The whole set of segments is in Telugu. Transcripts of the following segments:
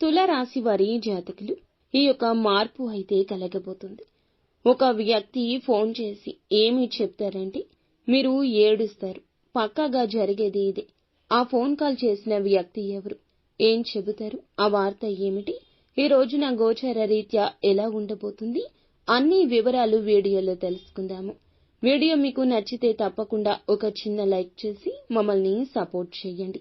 తులరాశి వారి జాతకులు ఈ యొక్క మార్పు అయితే కలగబోతుంది. ఒక వ్యక్తి ఫోన్ చేసి ఏమి చెప్తారంటే మీరు ఏడుస్తారు. పక్కాగా జరిగేది ఇదే. ఆ ఫోన్ కాల్ చేసిన వ్యక్తి ఎవరు? ఏం చెబుతారు? ఆ వార్త ఏమిటి? ఈ రోజున గోచర రీత్యా ఎలా ఉండబోతుంది? అన్ని వివరాలు వీడియోలో తెలుసుకుందాము. వీడియో మీకు నచ్చితే తప్పకుండా ఒక చిన్న లైక్ చేసి మమ్మల్ని సపోర్ట్ చేయండి.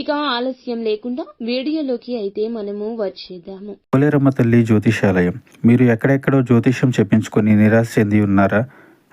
ఇక ఆలస్యం లేకుండా వీడియోలోకి అయితే మనము వచ్చేద్దాము. పోలేరమ్మ తల్లి జ్యోతిషాలయం. మీరు ఎక్కడెక్కడో జ్యోతిష్యం చెప్పించుకొని నిరాశ చెంది ఉన్నారా?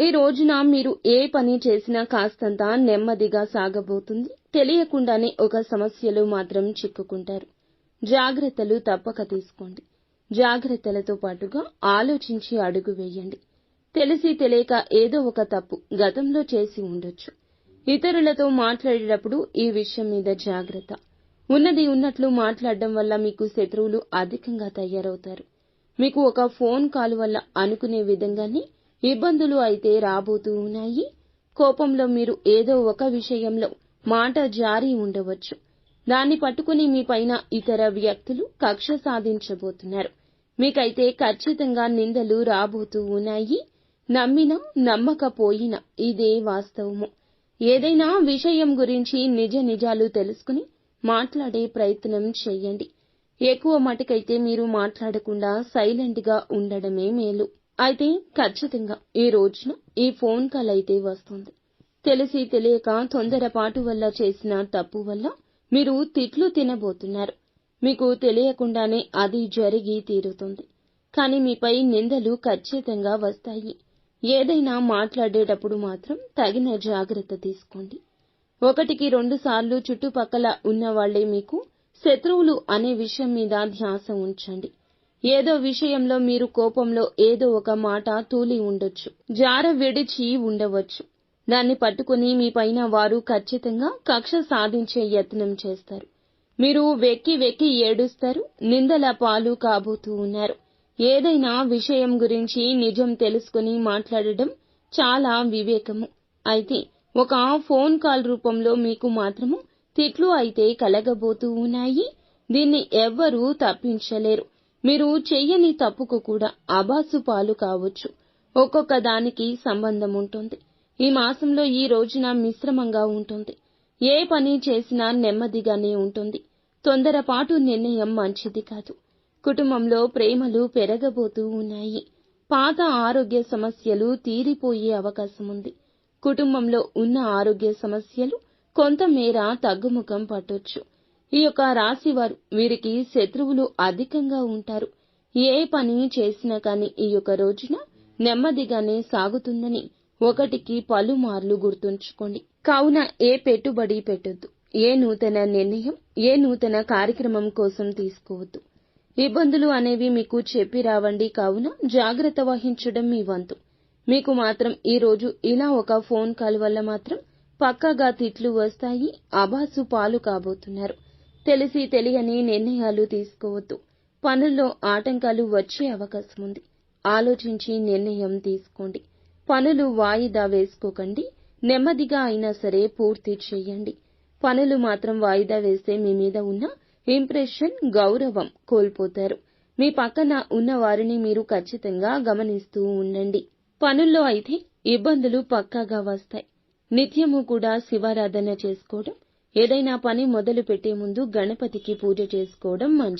ఈ రోజున మీరు ఏ పని చేసినా కాస్తంత నెమ్మదిగా సాగబోతుంది. తెలియకుండానే ఒక సమస్యలో మాత్రం చిక్కుకుంటారు. జాగ్రత్తలు తప్పక తీసుకోండి. జాగ్రత్తలతో పాటుగా ఆలోచించి అడుగు వేయండి. తెలిసి తెలియక ఏదో ఒక తప్పు గతంలో చేసి ఉండొచ్చు. ఇతరులతో మాట్లాడేటప్పుడు ఈ విషయం మీద జాగ్రత్త. ఉన్నది ఉన్నట్లు మాట్లాడడం వల్ల మీకు శత్రువులు అధికంగా తయారవుతారు. మీకు ఒక ఫోన్ కాల్ వల్ల అనుకునే విధంగానే ఇబ్బందులు అయితే రాబోతూ ఉన్నాయి. కోపంలో మీరు ఏదో ఒక విషయంలో మాట జారీ ఉండవచ్చు. దాన్ని పట్టుకుని మీ పైన ఇతర వ్యక్తులు కక్ష సాధించబోతున్నారు. మీకైతే ఖచ్చితంగా నిందలు రాబోతూ ఉన్నాయి. నమ్మినా నమ్మకపోయినా ఇదే వాస్తవము. ఏదైనా విషయం గురించి నిజ నిజాలు తెలుసుకుని మాట్లాడే ప్రయత్నం చేయండి. ఎక్కువ మటుకైతే మీరు మాట్లాడకుండా సైలెంట్గా ఉండడమే మేలు. అయితే ఖచ్చితంగా ఈ రోజున ఈ ఫోన్ కాల్ అయితే వస్తుంది. తెలిసి తెలియక తొందరపాటు వల్ల చేసిన తప్పు వల్ల మీరు తిట్లు తినబోతున్నారు. మీకు తెలియకుండానే అది జరిగి తీరుతుంది. కానీ మీపై నిందలు ఖచ్చితంగా వస్తాయి. ఏదైనా మాట్లాడేటప్పుడు మాత్రం తగిన జాగ్రత్త తీసుకోండి. ఒకటికి రెండు సార్లు చుట్టుపక్కల ఉన్నవాళ్ళే మీకు శత్రువులు అనే విషయం మీద ధ్యాస ఉంచండి. ఏదో విషయంలో మీరు కోపంలో ఏదో ఒక మాట తూలి ఉండొచ్చు. జార విడిచి ఉండవచ్చు. దాన్ని పట్టుకుని మీ పైన వారు ఖచ్చితంగా కక్ష సాధించే యత్నం చేస్తారు. మీరు వెక్కి వెక్కి ఏడుస్తారు నిందల పాలు కాబోతూ ఉన్నారు. ఏదైనా విషయం గురించి నిజం తెలుసుకుని మాట్లాడడం చాలా వివేకము. అయితే ఒక ఫోన్ కాల్ రూపంలో మీకు మాత్రము తిట్లు అయితే కలగబోతూ ఉన్నాయి దీన్ని ఎవ్వరూ తప్పించలేరు. మీరు చెయ్యని తప్పుకు కూడా అబాసు పాలు కావచ్చు. ఒక్కొక్క దానికి సంబంధం ఉంటుంది. ఈ మాసంలో ఈ రోజున మిశ్రమంగా ఉంటుంది. ఏ పని చేసినా నెమ్మదిగానే ఉంటుంది. తొందరపాటు నిర్ణయం మంచిది కాదు. కుటుంబంలో ప్రేమలు పెరగబోతూ ఉన్నాయి. పాత ఆరోగ్య సమస్యలు తీరిపోయే అవకాశం ఉంది. కుటుంబంలో ఉన్న ఆరోగ్య సమస్యలు కొంతమేర తగ్గుముఖం పట్టొచ్చు. ఈ యొక్క రాశి వారు వీరికి శత్రువులు అధికంగా ఉంటారు. ఏ పని చేసినా కానీ ఈ యొక్క రోజున నెమ్మదిగానే సాగుతుందని ఒకటికి పలుమార్లు గుర్తుంచుకోండి. కావున ఏ పెట్టుబడి పెట్టొద్దు. ఏ నూతన నిర్ణయం ఏ నూతన కార్యక్రమం కోసం తీసుకోవద్దు. ఇబ్బందులు అనేవి మీకు చెప్పి రావండి. కావున జాగ్రత్త వహించడం మీ వంతు. మీకు మాత్రం ఈ రోజు ఇలా ఒక ఫోన్ కాల్ వల్ల మాత్రం పక్కాగా తిట్లు వస్తాయి. అబాసు పాలు కాబోతున్నారు. తెలిసి తెలియని నిర్ణయాలు తీసుకోవద్దు. పనుల్లో ఆటంకాలు వచ్చే అవకాశం ఉంది. ఆలోచించి నిర్ణయం తీసుకోండి. పనులు వాయిదా వేసుకోకండి. నెమ్మదిగా అయినా సరే పూర్తి చేయండి. పనులు మాత్రం వాయిదా వేస్తే మీ మీద ఉన్న ఇంప్రెషన్ గౌరవం కోల్పోతారు. మీ పక్కన ఉన్న వారిని మీరు ఖచ్చితంగా గమనిస్తూ ఉండండి. పనుల్లో అయితే ఇబ్బందులు పక్కాగా వస్తాయి. నిత్యము కూడా శివారాధన చేసుకోవడం ఏదైనా పని మొదలు పెట్టే ముందు గణపతికి పూజ చేసుకోవడం మంచిది.